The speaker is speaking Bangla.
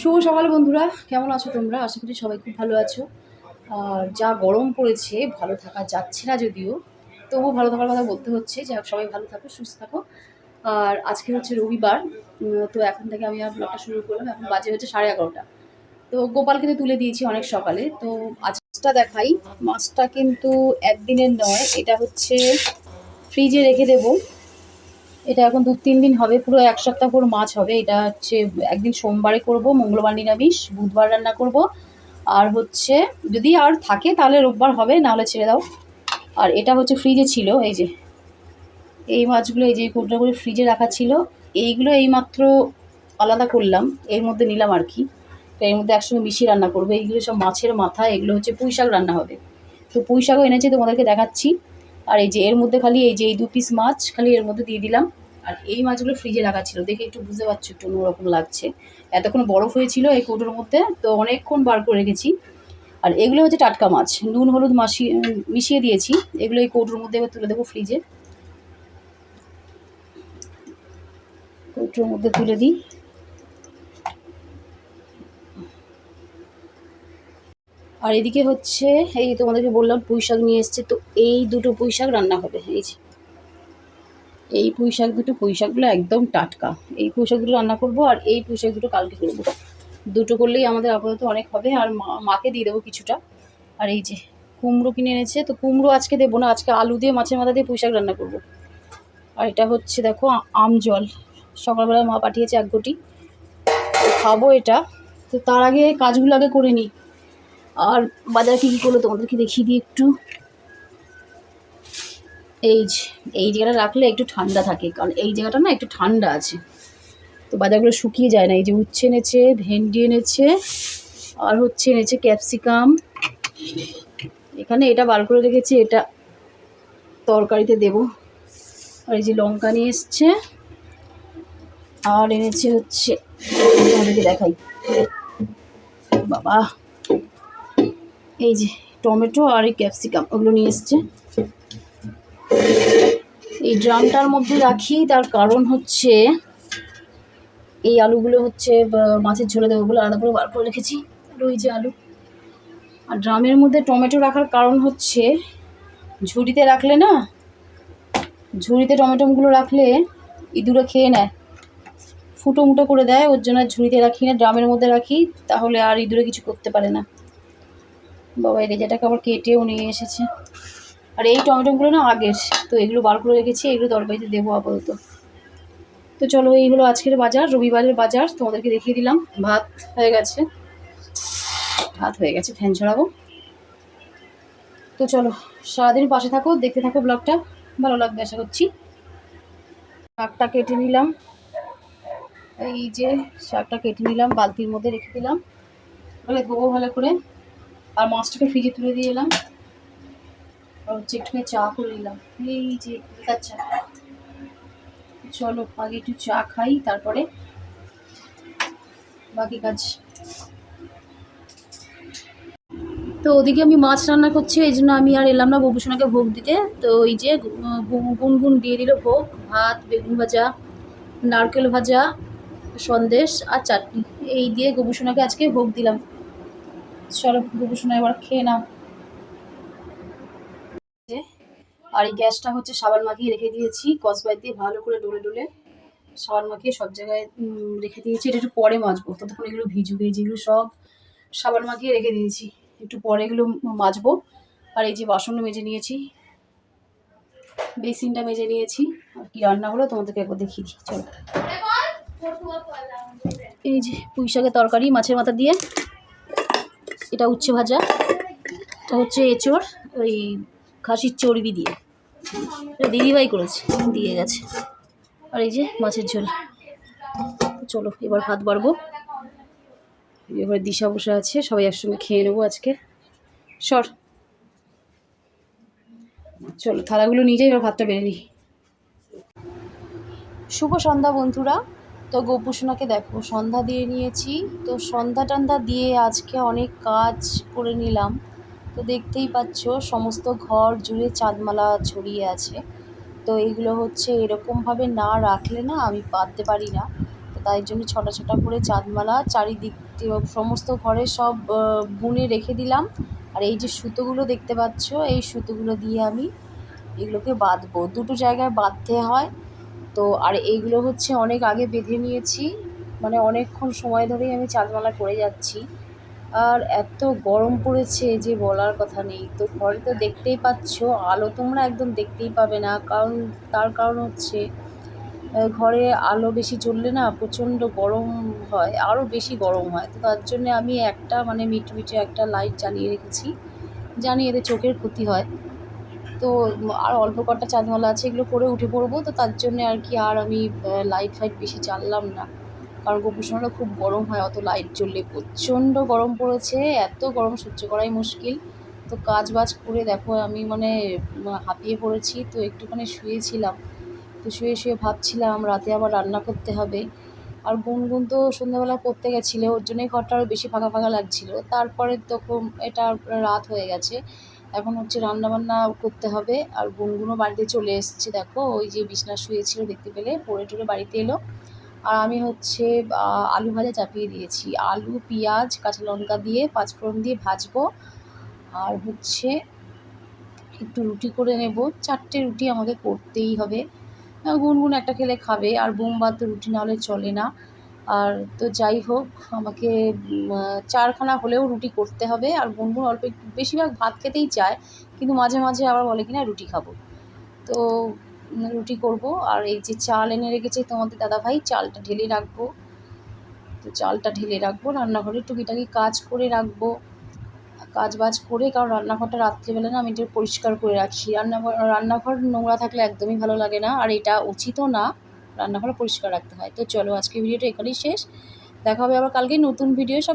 শুভ সকাল বন্ধুরা, কেমন আছো তোমরা? আশা করি সবাই খুব ভালো আছো। আর যা গরম পড়েছে, ভালো থাকা যাচ্ছে না যদিও, তবুও ভালো থাকার কথা বলতে হচ্ছে। যে সবাই ভালো থাকো, সুস্থ থাকো। আর আজকে হচ্ছে রবিবার তো এখন থেকে আমি আর ব্লগটা শুরু করলাম। এখন বাজে হচ্ছে সাড়ে এগারোটা। তো গোপালকে তো তুলে দিয়েছি অনেক সকালে। তো আজটা দেখাই, মাছটা কিন্তু একদিনের নয়, এটা হচ্ছে ফ্রিজে রেখে দেবো। এটা এখন দু তিন দিন হবে, পুরো এক সপ্তাহ পুরো মাছ হবে। এটা হচ্ছে একদিন সোমবারে করব, মঙ্গলবার নিরামিষ, বুধবার রান্না করব। আর হচ্ছে যদি আর থাকে তাহলে রোববার হবে নাহলে ছেড়ে দাও। আর এটা হচ্ছে ফ্রিজে ছিল, এই যে। এই মাছগুলো এই যে কোটা করে ফ্রিজে রাখা ছিল, এইগুলো এইমাত্র আলাদা করলাম, এর মধ্যে নিলাম আর কি। তো এর মধ্যে একসঙ্গে মিশিয়ে রান্না করব। এইগুলো সব মাছের মাথা, এগুলো হচ্ছে পুঁই শাক রান্না হবে। তো পুঁই শাকও এনেছি, তোমাদেরকে দেখাচ্ছি। আর এই যে এর মধ্যে খালি এই যে এই দু পিস মাছ খালি এর মধ্যে দিয়ে দিলাম। আর এই মাছগুলো ফ্রিজে রাখা ছিল। দেখে একটু বুঝতে পারছ একটু অন্যরকম লাগছে। এতক্ষণ বরফ হয়েছিল এই কৌটোর মধ্যে, তো অনেকক্ষণ বার করে রেখেছি। আর এগুলো হচ্ছে টাটকা মাছ। নুন, হলুদ মাসি মিশিয়ে দিয়েছি। এগুলো এই কৌটোর মধ্যে এবার তুলে দেবো ফ্রিজে কৌটোর মধ্যে তুলে দিই। আর এদিকে হচ্ছে, এই তোমাদেরকে বললাম পুঁই শাক নিয়ে এসছে, তো এই দুটো পুঁই শাক রান্না হবে, এই যে। এই পুঁই শাক দুটো পুঁই শাকগুলো একদম টাটকা। এই পুঁই শাক দুটো রান্না করব আর এই পুঁই শাক দুটো কালকে করব। দুটো করলেই আমাদের আপাতত অনেক হবে, আর মাকে দিয়ে দেবো কিছুটা। আর এই যে কুমড়ো কিনে এনেছে, তো কুমড়ো আজকে দেবো না, আজকে আলু দিয়ে মাছের মাথা দিয়ে পুঁই শাক রান্না করব। আর এটা হচ্ছে দেখো আম জল। সকালবেলা মা পাঠিয়েছে এক তো খাব এটা। তো তার আগে কাজগুলো আগে করে নিই। আর বাজার কী কী করল তোমাদেরকে দেখিয়ে দিই একটু। এই যে, এই জায়গাটা রাখলে একটু ঠান্ডা থাকে, কারণ এই জায়গাটা না একটু ঠান্ডা আছে। তো বাজারগুলো শুকিয়ে যায় না, এই যে উচ্ছে এনেছে, ভেন্ডি এনেছে, আর হচ্ছে এনেছে ক্যাপসিকাম। এখানে এটা বার করে রেখেছি, এটা তরকারিতে দেব। আর এই যে লঙ্কা নিয়ে এসছে, আর এনেছে হচ্ছে দেখাই। বাবা। এই যে টমেটো আর এই ক্যাপসিকাম, ওগুলো নিয়ে এসছে। এই ড্রামটার মধ্যে রাখি, তার কারণ হচ্ছে এই আলুগুলো হচ্ছে মাছের ঝোলে দেবো বলে আলাদা করে বার করে রেখেছি আর ওই যে আলু। আর ড্রামের মধ্যে টমেটো রাখার কারণ হচ্ছে, ঝুড়িতে রাখলে না, ঝুড়িতে টমেটোগুলো রাখলে ইঁদুরে খেয়ে নেয়। ফুটো মুটো করে দেয়, ওর জন্য ঝুড়িতে রাখি না, ড্রামের মধ্যে রাখি, তাহলে আর ইঁদুরে কিছু করতে পারে না। বাবা, এই রেজাটাকে আবার কেটেও নিয়ে এসেছে। আর এই টমেটোগুলো না আগের, তো এগুলো বার করে রেখেছি, এগুলো তরকারিতে দেবো আপাতত। তো চলো, এইগুলো আজকের বাজার, রবিবারের বাজার, তোমাদেরকে দেখিয়ে দিলাম। ভাত হয়ে গেছে। ভাত হয়ে গেছে, ফ্যান ছড়াবো তো চলো, সারাদিন পাশে থাকো, দেখতে থাকো ব্লগটা, ভালো লাগবে আশা করছি। শাকটা কেটে নিলাম। এই যে শাকটা কেটে নিলাম, বালতির মধ্যে রেখে দিলাম। বলে ধোবো ভালো করে। আর মাছটাকে ফ্রিজে তুলে দিয়ে এলাম। আর হচ্ছে একটু চা করে নিলাম। এই যে চা চলো, আগে একটু চা খাই, তারপরে বাকি কাজ। তো ওদিকে আমি মাছ রান্না করছি, এই জন্য আমি আর এলাম না ববুসোনাকে ভোগ দিতে। তো ওই যে গুনগুন দিয়ে দিল ভোগ, ভাত, বেগুন ভাজা, নারকেল ভাজা, সন্দেশ আর চাটনি। এই দিয়ে গবুসোনাকে আজকে ভোগ দিলাম। চলো গবুসোনা এবার খেয়ে নাও। আর এই গ্যাসটা হচ্ছে সাবান মাখিয়ে রেখে দিয়েছি। কসবাই দিয়ে ভালো করে ডলে ডলে সাবান মাখিয়ে সব জায়গায় রেখে দিয়েছি। এটা একটু পরে মাজবো। ততক্ষণ এগুলো ভিজুক এই যেগুলো সব সাবান মাখিয়ে রেখে দিয়েছি। একটু পরে এগুলো মাজবো। আর এই যে বাসনও মেজে নিয়েছি, বেসিনটা মেজে নিয়েছি। আর কি রান্না হলো তোমাদেরকে একবার দেখিয়ে দিই। চলো। এই যে পুঁই শাকের তরকারি, মাছের মাথা দিয়ে। এটা উচ্ছে ভাজা। এটা হচ্ছে এঁচড়, ওই খাসির চর্বি দিয়ে। দিদিভাই করেছে, দিয়ে গেছে। আর এই যে মাছের ঝোল। চলো, এবার ভাত বাড়বো। এবার দিশা বসে আছে, সবাই একসঙ্গে খেয়ে নেব আজকে। সর। চলো, থালাগুলো নিয়ে যাই, এবার ভাতটা বেড়ে নিই। শুভ সন্ধ্যা, বন্ধুরা। তো গোপুসোনাকে দেখো, সন্ধ্যা দিয়ে নিয়েছি। তো সন্ধ্যা টন্ধা দিয়ে আজকে অনেক কাজ করে নিলাম। তো দেখতেই পাচ্ছ, সমস্ত ঘর জুড়ে চাঁদমালা ছড়িয়ে আছে। তো এগুলো হচ্ছে এরকমভাবে না রাখলে না আমি পাততে পারি না। তো তাই জন্য ছটা ছটা করে চাঁদমালা চারিদিক সমস্ত ঘরে সব বুনে রেখে দিলাম। আর এই যে সুতোগুলো দেখতে পাচ্ছ, এই সুতোগুলো দিয়ে আমি এগুলোকে বাঁধবো। দুটো জায়গায় বাঁধতে হয়। তো আর এইগুলো হচ্ছে অনেক আগে বেঁধে নিয়েছি। মানে অনেকক্ষণ সময় ধরেই আমি চাঁদমালা করে যাচ্ছি। আর এত গরম পড়েছে যে বলার কথা নেই। তো ঘরে তো দেখতেই পাচ্ছ, আলো তোমরা একদম দেখতেই পাবে না। কারণ, তার কারণ হচ্ছে ঘরে আলো বেশি জ্বললে না প্রচণ্ড গরম হয় আরও বেশি গরম হয়। তো তার জন্যে আমি একটা মানে মিটমিটে একটা লাইট জ্বালিয়ে রেখেছি। জানি এতে চোখের ক্ষতি হয়। তো আর অল্প কটা চাঁদমালা আছে, এগুলো করে উঠে পড়ব। তো তার জন্যে আর কি আর আমি লাইট ফাইট বেশি জ্বাললাম না। কারণ গোপুর খুব গরম হয়, অত লাইট জ্বললে। প্রচণ্ড গরম পড়েছে, এত গরম সহ্য করাই মুশকিল। তো কাজ বাজ করে দেখো, আমি মানে হাঁপিয়ে পড়েছি। তো একটুখানি শুয়েছিলাম। তো শুয়ে শুয়ে ভাবছিলাম, রাতে আবার রান্না করতে হবে। আর গুনগুন তো সন্ধ্যাবেলা পড়তে গেছিল, ওর জন্যই ঘরটা আরও বেশি ফাঁকা ফাঁকা লাগছিল। তারপরে তখন এটা রাত হয়ে গেছে। এখন হচ্ছে রান্না বান্না করতে হবে। আর গুনগুনও বাড়িতে চলে এসছে, দেখো। ওই যে বিছনা শুয়েছিল দেখতে পেলে, পড়ে টরে বাড়িতে এলো। আর আমি হচ্ছে আলু ভাজা চাপিয়ে দিয়েছি। আলু, পেঁয়াজ, কাঁচা লঙ্কা দিয়ে পাঁচফোড়ন দিয়ে ভাজবো। আর হচ্ছে একটু রুটি করে নেব। চারটে রুটি আমাকে করতেই হবে। গুনগুন একটা খেলে খাবে। আর বোমবার তো রুটি না হলে চলে না। আর তো যাই হোক, আমাকে চারখানা হলেও রুটি করতে হবে। আর গুনগুন অল্প একটু, বেশিরভাগ ভাত খেতেই চায়, কিন্তু মাঝে মাঝে আবার বলে কিনা, রুটি খাব। তো রুটি করব। আর এই যে চাল এনে রেখেছে তোমাদের দাদাভাই, চালটা ঢেলে রাখব। তো চালটা ঢেলে রাখব, রান্নাঘরে টুকিটাকি কাজ করে রাখব। কাজ বাজ করে, কারণ রান্নাঘরটা রাত্রিবেলা না আমি এটা পরিষ্কার করে রাখি। রান্নাঘর রান্নাঘর নোংরা থাকলে একদমই ভালো লাগে না। আর এটা উচিতও না। রান্নাঘর পরিষ্কার রাখতে হয়। তো চলো আজকে ভিডিওটা এখানেই শেষ। দেখা হবে আবার কালকে নতুন ভিডিও সব